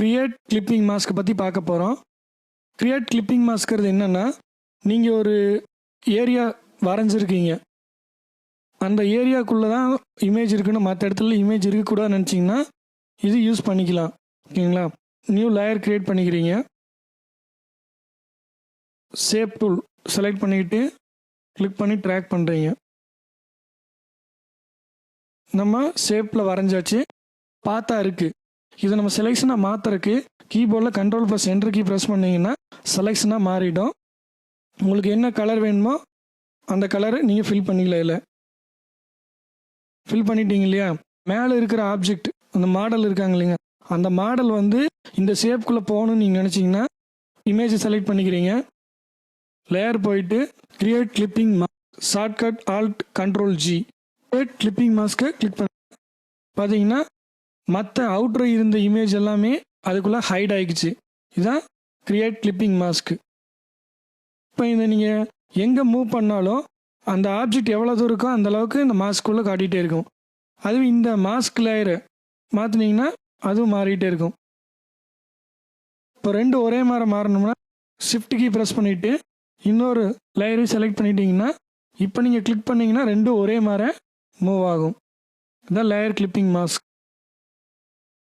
Create clipping மாஸ்க்கை பற்றி பார்க்க போகிறோம் கிரியேட் கிளிப்பிங் மாஸ்க்கிறது என்னென்னா நீங்கள் ஒரு ஏரியா வரைஞ்சிருக்கீங்க. அந்த ஏரியாக்குள்ளே தான் இமேஜ் இருக்குன்னு மற்ற இடத்துல இமேஜ் இருக்கக்கூடாதுன்னு நினச்சிங்கன்னா இது யூஸ் பண்ணிக்கலாம். ஓகேங்களா? நியூ லேயர் க்ரியேட் பண்ணிக்கிறீங்க. சேப் டூல் செலக்ட் பண்ணிக்கிட்டு கிளிக் பண்ணி ட்ராக் பண்ணுறீங்க நம்ம ஷேப்பில் வரைஞ்சாச்சு. பார்த்தா இருக்குது இதை நம்ம செலெக்ஷனாக மாற்றுறக்கு கீபோர்டில் control plus enter key press பண்ணிங்கன்னா செலெக்ஷனாக மாறிடும். உங்களுக்கு என்ன கலர் வேணுமோ அந்த கலரை நீங்கள் ஃபில் பண்ணிக்கலாம் இல்லை ஃபில் பண்ணிட்டீங்க இல்லையா? மேலே இருக்கிற ஆப்ஜெக்ட் அந்த மாடல் இருக்காங்க இல்லைங்க அந்த மாடல் வந்து இந்த ஷேப்குள்ளே போகணும்னு நீங்கள் நினச்சிங்கன்னா இமேஜை செலக்ட் பண்ணிக்கிறீங்க. லேயர் போயிட்டு create clipping shortcut alt control G create clipping மாஸ்க்கை கிளிக் பண்ண. பார்த்தீங்கன்னா மற்ற அவுட்ரு இருந்த இமேஜ் எல்லாமே அதுக்குள்ளே ஹைட் ஆகிக்குச்சு இதுதான் கிரியேட் கிளிப்பிங் மாஸ்க்கு இப்போ இதை நீங்கள் எங்கே மூவ் பண்ணாலும் அந்த ஆப்ஜெக்ட் எவ்வளோ தூரம் இருக்கோ அந்த அளவுக்கு இந்த மாஸ்க்குள்ளே காட்டிகிட்டே இருக்கும். அதுவும் இந்த மாஸ்க் லேயரை மாற்றினீங்கன்னா அதுவும் மாறிட்டே இருக்கும். இப்போ ரெண்டு ஒரே மாதிரி மாறணும்னா ஷிஃப்ட் கீ ப்ரெஸ் பண்ணிவிட்டு இன்னொரு லேயரை செலக்ட் பண்ணிட்டீங்கன்னா இப்போ நீங்கள் கிளிக் பண்ணீங்கன்னா ரெண்டும் ஒரே மாதிரி மூவ் ஆகும். இதுதான் லேயர் கிளிப்பிங் மாஸ்க்